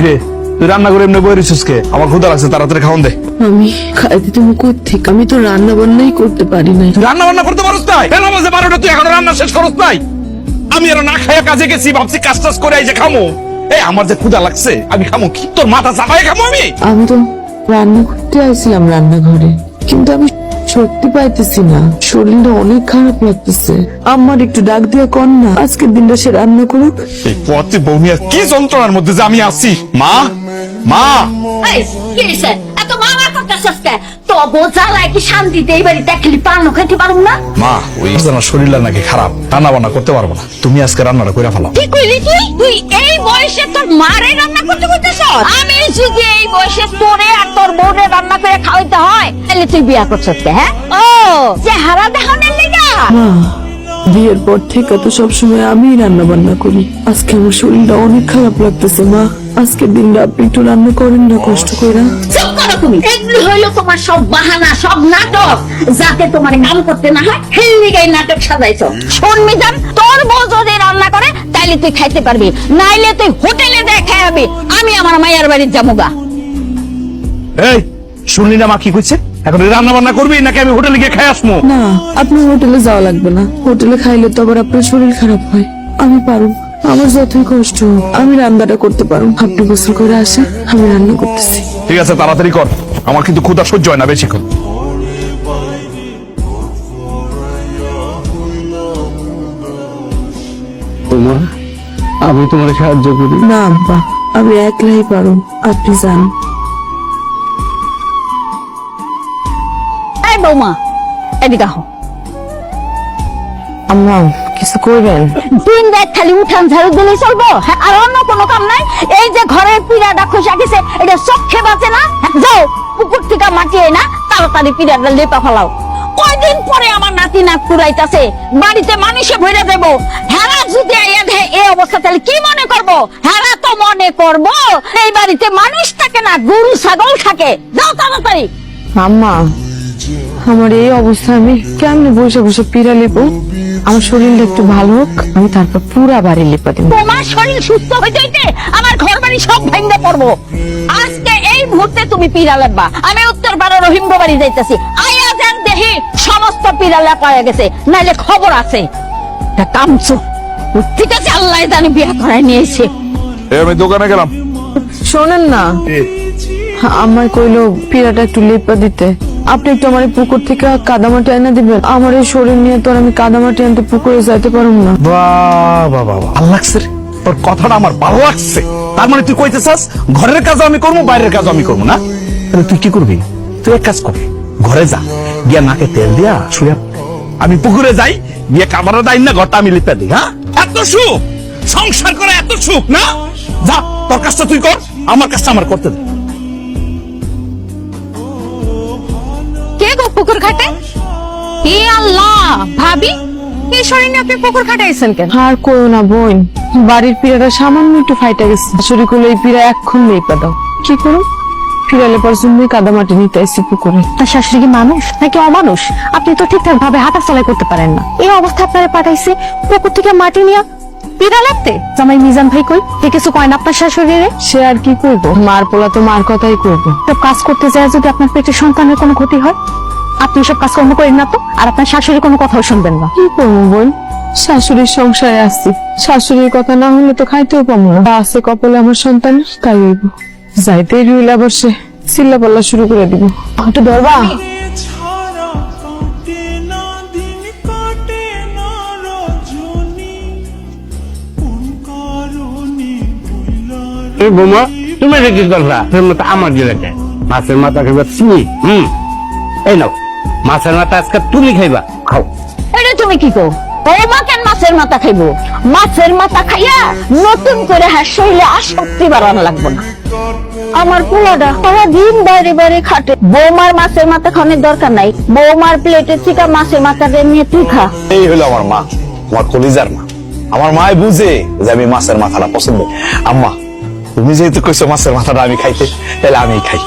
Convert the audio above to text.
কিরে তুই রান্না করে এমনি কে? আমার ক্ষুদা লাগছে তাড়াতাড়ি খাওয়ান দে। আমি খাইতে তুমি কোথেকে আমি তো রান্না বান্নাই করতে পারি নাই। রান্না বান্না করতে বারোটা তুই এখনও রান্না শেষ করস নাই? আমি আর না খাইয়া কাজে গেছি ভাবছি কাজ টাজ করে এই যে খামো। এই আমার যে ক্ষুদা লাগছে আমি খামো কি? তোর মাথা চাপাই খামো আমি? আমি তো রান্না করতে আসছিলাম রান্নাঘরে কিন্তু আমি সত্যি পাইতেছি না। শরীরটা অনেক খারাপ লাগতেছে। আমার একটু ডাক দিয়ে কর না। আজকের দিনটা সে রান্না করুক। এই পথে বৌমিয়া কি যন্ত্রণার মধ্যে যে আমি আছি? মা? মা? এত মা করতেছিস কে? তো কি শান্তিতে এই বাড়িতে খেলি পান খাইতে পারুম না? মা ওই জানা শরীরটা নাকি খারাপ রান্না বান্না করতে পারব না। তুমি আজকে রান্নাটা করে ফেলাও। কি কইলি তুই তুই এই বয়সে তোর মারে রান্না করতে করতেছ? আমি যদি এই বয়সে তোরে আর তোর বোনে রান্না করে খাওয়াইতে হয়। তাহলে তুই বিয়া করছিস হ্যাঁ? ও চেহারা দেখানোর লিগা। বিয়ের পর থেকে তো সবসময় আমিই রান্না বান্না করি। আজকে আমার শরীরটা অনেক খারাপ লাগতেছে মা। আজকের দিনটা আপনি একটু রান্না করেন না কষ্ট করে চুপ করো তুমি। এগুলো হইল তোমার সব বাহানা সব নাটক। যাতে তোমার কাম করতে না হয় হেলদিগাই নাটক সাজাইছো। শোন মিজান তোর বউ যদি রান্না করে তাইলে তুই খাইতে পারবি। নাইলে তুই হোটেলে আমি আমার মায়ের বাড়ির যাব গা এই শুনলি না মা কি কইছে? এখন রান্না বান্না করবি নাকি আমি হোটেলে গিয়ে খাই আসব না আপনার হোটেলে যাওয়া লাগবে না। হোটেলে খাইলে তো আবার আপনার শরীর খারাপ হয়। আমি পারব আমার যতই কষ্ট হোক আমি রান্নাটা করতে পারব। আপনি গোসল করে আসেন আমি রান্না করতেছি। ঠিক আছে তাড়াতাড়ি কর। আমার কিন্তু ক্ষুদা সহ্য হয় না বেশিক্ষণ। তোমার আমি তোমার সাহায্য করি। না আব্বা আমি একলাই পারব আপনি যান। এই বৌমা এদিকে আহ। আম্মা কিছু করবেন দিন রাত খালি উঠান ঝাড়ু দিলেই চলবো। হ্যাঁ, আর অন্য কোনো কাম নাই। এই যে ঘরের পিড়াটা খসা গেছে এটা চোখে বাঁচে না। যাও পুকুর থেকে মাটিয়ে না তাড়াতাড়ি পিড়াটা লেপা ফেলাও। কয়দিন পরে আমার নাতি নাক পুরাইতাছে বাড়িতে মানুষে ভরে দেব। হেরা যদি এই অবস্থা তাহলে কি মনে করব? হেরা তো মনে করব এই বাড়িতে মানুষ থাকে না গরু ছাগল থাকে। যাও তাড়াতাড়ি। আম্মা আমার এই অবস্থা আমি কেমনে বসে বসে পিড়া লেবো আমার শরীরটা একটু ভালো হোক আমি তারপর পুরা বাড়ি লেপা দেবো। তোমার শরীর সুস্থ হইতে হইতে আমার ঘর বাড়ি সব ভেঙে পড়ব। আজকে এই মুহূর্তে তুমি পিড়া লাগবা আমি উত্তর পাড়া রহিমগো বাড়ি যাইতেছি। আয়া যান দেহি সমস্ত পিড়া লেপা হয়ে গেছে। নাইলে খবর আছে। তা কামছো ঠিক আছে আল্লাহ জানি বিয়া করাই নিয়েছে আমি দোকানে গেলাম। শোনেন না। আমার কইলো পিড়াটা একটু লেপা দিতে। আপনি একটু আমার পুকুর থেকে কাদামাটি এনে দিবেন। আমার এই শরীর নিয়ে তো আমি কাদামাটি আনতে পুকুরে যাইতে পারুম না। বাহ বাহ বাহ। ভালো লাগছে তোর কথাটা আমার ভালো লাগছে। তার মানে তুই কইতেছাস ঘরের কাজ আমি করব, বাইরের কাজ আমি করব, না? তাহলে তুই কি করবি? তুই এক কাজ কর। ঘরে যা, গিয়া নাকে তেল দিয়া শুয়ে আমি পুকুরে যাই, গিয়ে কামারে দাই না, ঘরটা আমি লিপে দিই হ্যাঁ? এত সুখ! সংসার করে এত সুখ, না? যা, তোর কাজটা তুই কর, আমার কাজটা আমার করতে দে। পুকুর ঘাটে? হে আল্লাহ ভাবি এই শরীর আপনি পুকুর ঘাটাইছেন কেন? আর করো না বোন বাড়ির পিড়াটা সামান্য একটু ফাইটা গেছে। শাশুড়ি করলে এই পিড়া এক্ষণ লেপা দাও। কি করো? পিড়া লেপার জন্যই কাদামাটি নিতে আসছি পুকুরে। তার শাশুড়ি কি মানুষ নাকি অমানুষ? আপনি তো ঠিকঠাক ভাবে হাঁটা চলাই করতে পারেন না। এই অবস্থা আপনারা পাঠাইছে পুকুর থেকে মাটি নিয়ে। পিড়া লাগতে? জামাই মিজান ভাই কই? কে কিছু কয় না আপনার শাশুড়িরে? সে আর কি করব? মার পোলা তো মার কথাই করব। কাজ করতে যায় যদি আপনার পেটে সন্তানের কোনো ক্ষতি হয়? আপনি সব কাজকর্ম করেন না তো? আর আপনার শাশুড়ি কোনো কথাও শুনবেন না। কি করব বোন শাশুড়ির সংসারে আসছি শাশুড়ির কথা না হলে তো খাইতেও পাবো না। তা আছে কপালে আমার সন্তান তাই হইব। যাইতে রইলে আবার সে চিল্লা পাল্লা শুরু করে দিব। একটু ধরবা? এই বোমা তুমি কি করলা? আমার জেলাতে মাছের মাথা খাইবা তুমি হুম? এই নাও। মাছের মাথা আজকে তুমি খাইবা। খাও। এটা তুমি কি কো বৌমা কেন মাছের মাথা খাইবো? মাছের মাথা খাইয়া নতুন করে হার শরীরে আসক্তি বাড়ানো লাগবে না। আমার পোলাটা সারা দিন বাইরে বাইরে খাটে। বৌমার মাছের মাথা খাওয়ানোর দরকার নাই। বৌমার প্লেটে থেকে মাছের মাথাটা নিয়ে তুই খা। এই হলো আমার মা। আমার কলিজার মা। আমার মায় বুঝে যে আমি মাছের মাথাটা পছন্দ আম্মা তুমি যেহেতু কইছো মাছের মাথাটা আমি খাইতে তাহলে আমি খাই।